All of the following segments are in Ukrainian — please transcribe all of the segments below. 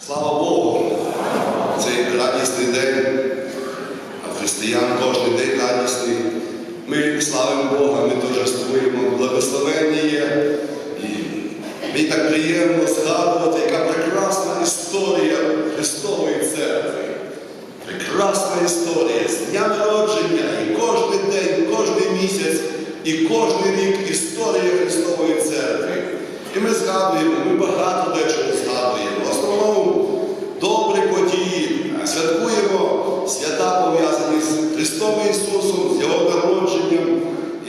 Слава Богу! Цей радісний день, а християн кожен день радісний. Ми славимо Бога, ми торжествуємо, благословення є. І мені так приємно згадувати, яка прекрасна історія Христової церкви. Прекрасна історія з дня народження, і кожен день, кожен місяць, і кожен рік історія Христової церкви. І ми згадуємо, ми багато дечого згадуємо. В основному. Святкуємо свята пов'язані з Христом Ісусом, з Його народженням,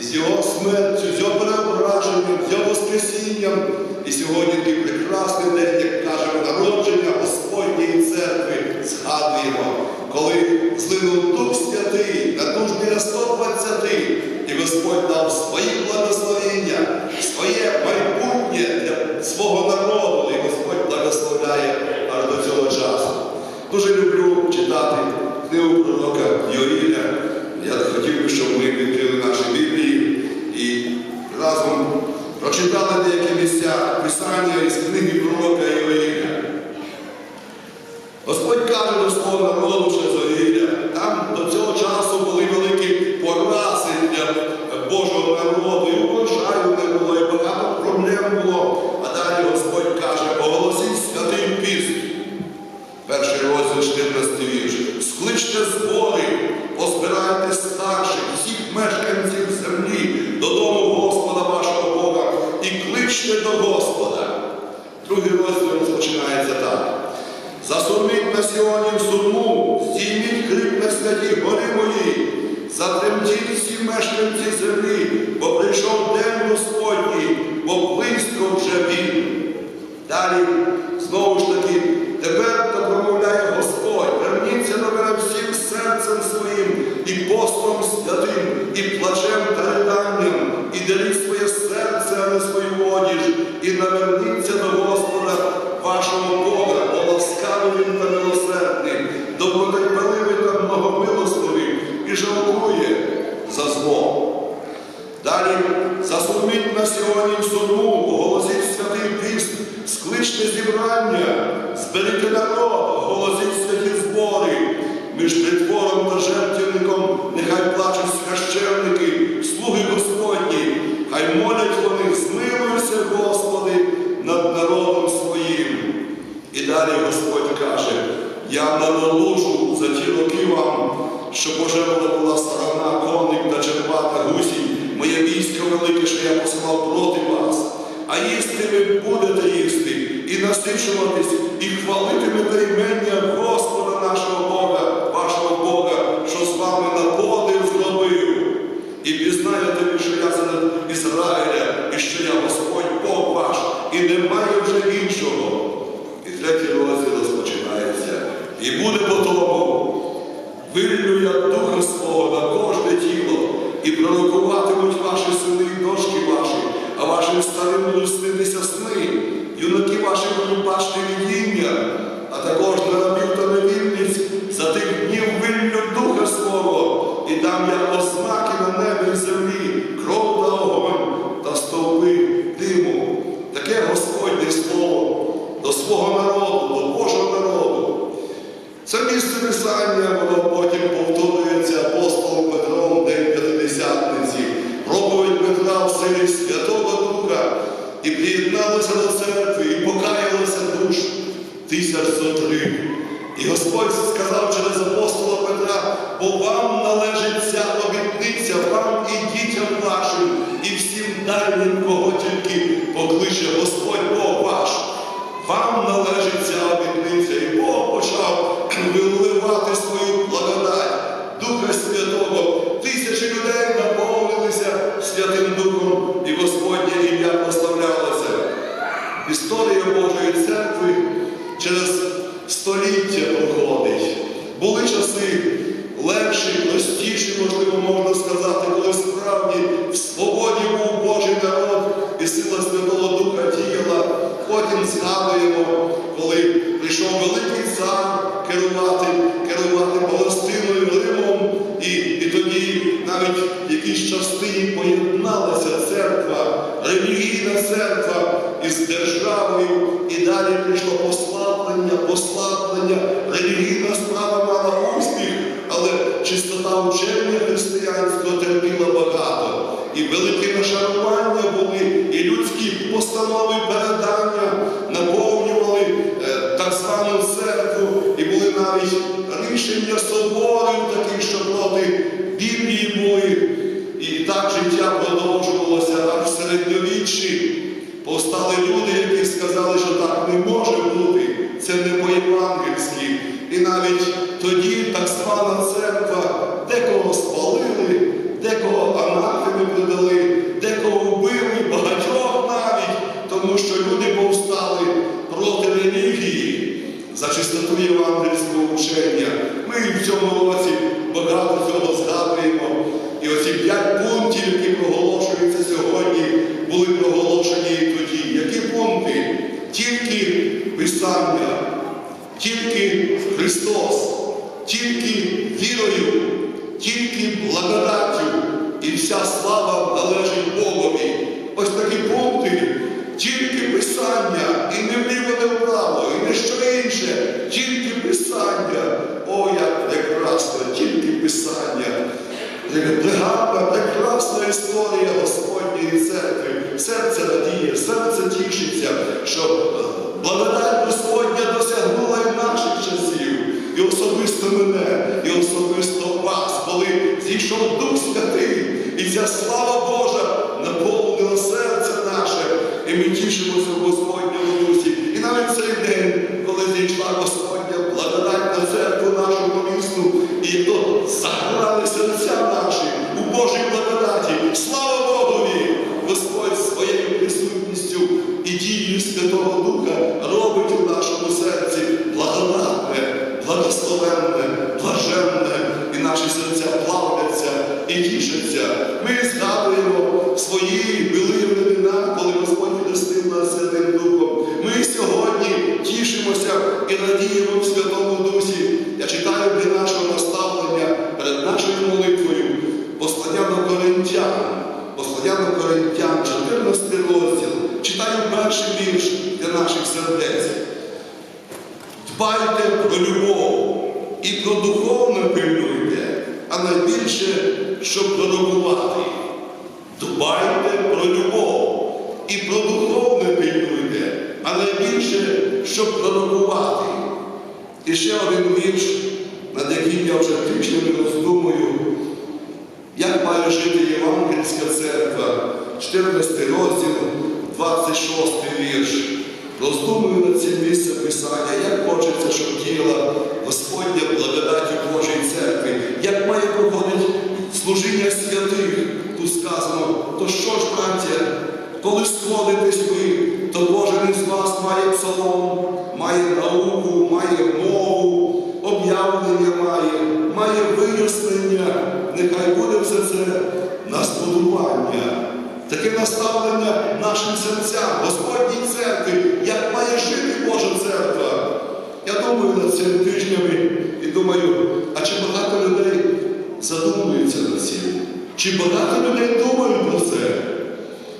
з Його смертю, з Його переображенням, з Його Воскресінням. І сьогодні такий прекрасний день, як кажемо, народження Господньої церкви згадуємо, коли злинув Дух Святий на дужні 120, і Господь дав свої благословення, своє майбутнє для свого народу, і Господь благословляє Дуже люблю читати книгу пророка Йоїля. Я хотів би, щоб ми відкрили наші Біблії і разом прочитали деякі місця Писання із книги пророка Другий розділ розпочинається так. Засурміть на Сіоні в сурму, здійміть крик на святій горі моїй, затремтіть всі мешканці землі, бо прийшов день Господній, бо близько вже він. Далі, знову ж таки, тепер то промовляє Господь, верніться до мене всім серцем своїм, і постом святим, і плачем та риданням, і деліть своє серце, а не свою одіж, і наверніться до Господа Господа нашого Бога, вашого Бога, що з вами на подив. І пізнаєте ви, що я серед Ізраїля, і що я Господь Бог ваш, і немає вже іншого. І третій розділ розпочинається. І буде по тому, я духа свого на кожне тіло, і пророкуватимуть ваші сини і дошки ваші, а вашим старим будуть снитися сни, юнаки ваші будуть бачити видіння, а також на рабів та за тих днів виллю духа свого, і дам я ознаки на небі і землі, кров та огонь та стовпи диму. Таке Господнє слово до свого народу, до Божого народу. Це місце писання, воно потім повторюється апостолом Петром День П'ятидесятниці, проповідь Петра в силі Святого Духа, і приєдналися до церкви, і покаялися душ тисяч зо три. І Господь сказав через апостола Петра, бо вам належить ця обітниця, вам і дітям вашим, і всім дальнім, кого тільки покличе Господь згадуємо, коли прийшов великий цар керувати, керувати Палестиною, Римом, і, і тоді навіть в якійсь частині поєдналася церква, релігійна церква із державою. І далі прийшло послаблення, послаблення, релігійна справа мала успіх, тільки Христос, тільки вірою, тільки благодаттю, і вся слава належить Богові. Ось такі пункти, тільки Писання, і не вліво, не вправо, і не що інше, тільки Писання. О, як прекрасно, тільки Писання. Гарна, прекрасна історія Господньої церкви. Серце радіє, серце тішиться, що благодать зійшов Дух Святий, і ця слава Божа наповнила серце наше, і ми тішимося в Господньому Дусі. І навіть цей день, коли зійшла Господня благодать на церкву нашого місту, і то заграли серця наші у Божій благодаті. Слава Дбайте про любов і про духовне пильнуйте, а найбільше, щоб пророкувати. Дбайте про любов і про духовне пильнуйте, а найбільше, щоб пророкувати. І ще один вірш, над яким я вже тижнями роздумую, як має жити Євангельська церква, 14 розділ, 26 вірш. Роздумую над цим місцем Писання, як хочеться, щоб діяла Господня благодать у Божій церкві, як має проходити служіння святих. Тут сказано, то що ж, браття, коли сходитесь ви, то кожен із вас має псалом, має науку, має мову, об'явлення має, має вияснення. Нехай буде все це на збудування. Таке наставлення нашим серцям, Господній церкві, як має жити Божа церква. Я думаю над цими тижнями і думаю, а чи багато людей задумуються над цим? Чи багато людей думають про це?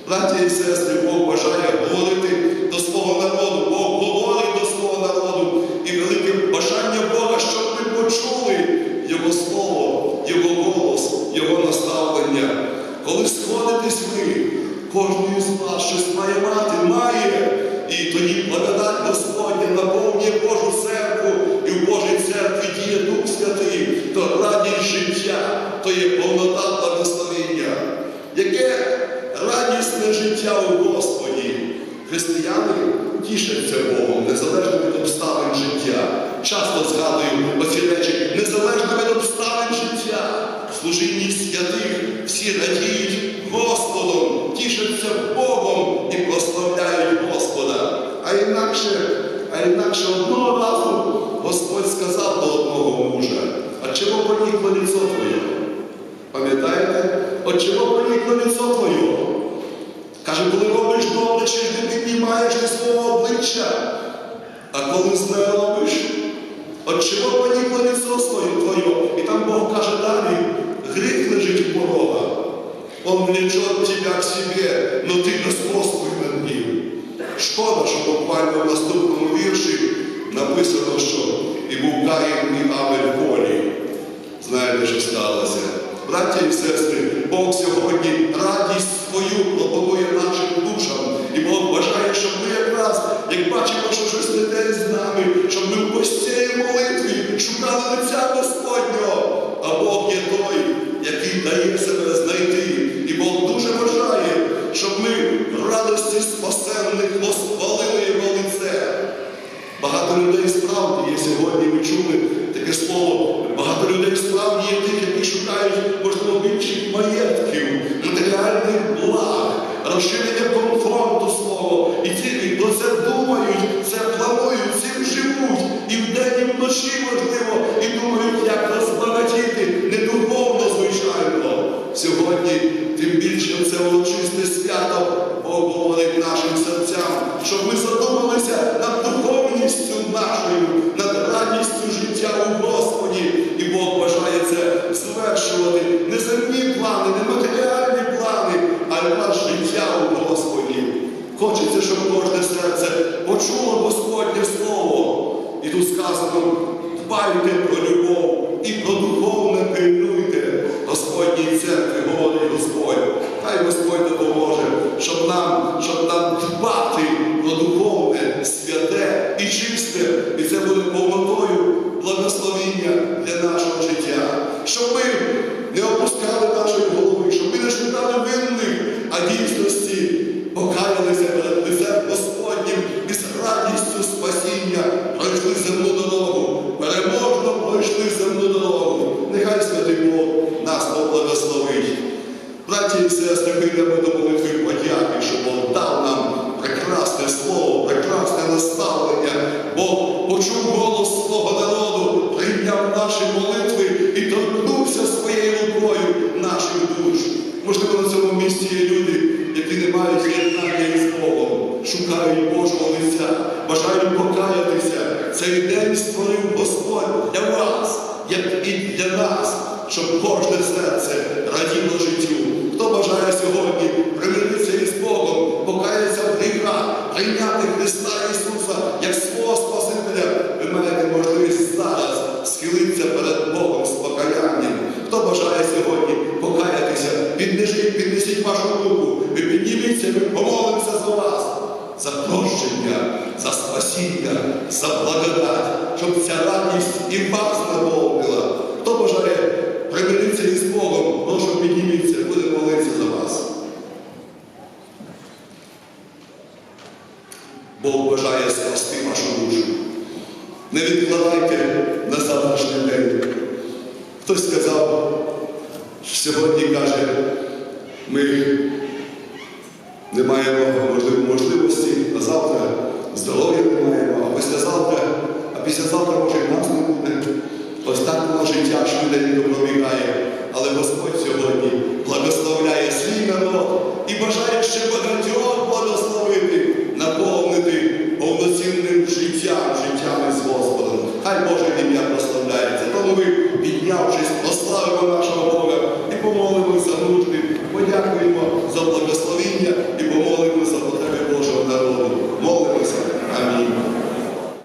Браті і сестри, Бог бажає говорити до свого народу, Бог говорить до свого народу і велике бажання Бога, щоб ми почули Його Слово, Його голос, Його наставлення. Коли сходитесь ви, кожен із вас щось має мати, має. І тоді благодать Господня наповнює Божу церкву, і в Божій церкві діє Дух Святий, то радість життя, то є повнота благословення. Яке радісне життя у Господі. Християни тішаться Богом, незалежно від обставин життя. Часто згадуємо оці понікло лицо твоє? Пам'ятаєте? Чого понікло лицо твоє? Каже, коли робиш добре, чи ж не піднімаєш ти свого обличчя, а коли зле робиш, от чого понікло лицо своє твоє? І там Бог каже далі, гріх лежить у порога. Он влечет тебя к себе, но ты господствуй над ним. Шкода, що буквально в наступному вірші написано, що і був Каїн, і Авель в полі. Знаєте, що сталося? Браті і сестри, Бог сьогодні радість свою пропонує нашим душам. Вдень, і можливо, і думають, як розбагатіти, не духовно, звичайно. Сьогодні, тим більше це урочисте свято, Бог говорить нашим серцям, щоб ми задумалися над духовністю нашою, над радістю життя у Господі. І Бог бажає це звершувати не земні плани, не матеріальні плани, а наше життя у Господі. Хочеться, щоб кожне серце почуло Господнє Слово. І тут сказано, дбайте про любов і про духовне пильнуйте. Господній церкві говорить Господь. Хай Господь допоможе, щоб нам, щоб нам дбати про духовне, святе і чисте. І це буде повнотою благословіння для нашого життя. Щоб ми не опускали нашої голови, щоб ми не шукали винних, а дійсності наші молитви і торкнувся своєю рукою наших душ. Можливо, на цьому місці є люди, які не мають єднання із Богом, шукають Божого лиця, бажають покаятися. Цей день створив Господь для вас, як і для нас, щоб кожне серце раділо життю. Хто бажає сьогодні примиритися із Богом, покаятися в гріхах, прийняти Христа Ісуса зараз схилитися перед Богом з покаянням. Хто бажає сьогодні покаятися, піднесіть, піднесіть вашу руку, ви підніміться, ми помолимося за вас. За прощення, за спасіння, за благодать, щоб ця радість і вас наповнила. Хто бажає примиритися із Богом, прошу підніміться, будемо молитися за вас. Бог бажає спасти вашу душу. Не відкладайте на завтрашній день. Хтось сказав, що сьогодні каже, ми не маємо можливо, можливості, а завтра здоров'я не маємо, а післязавтра, а післязавтра може і нас не буде. Ось так було життя швиденько пробігає.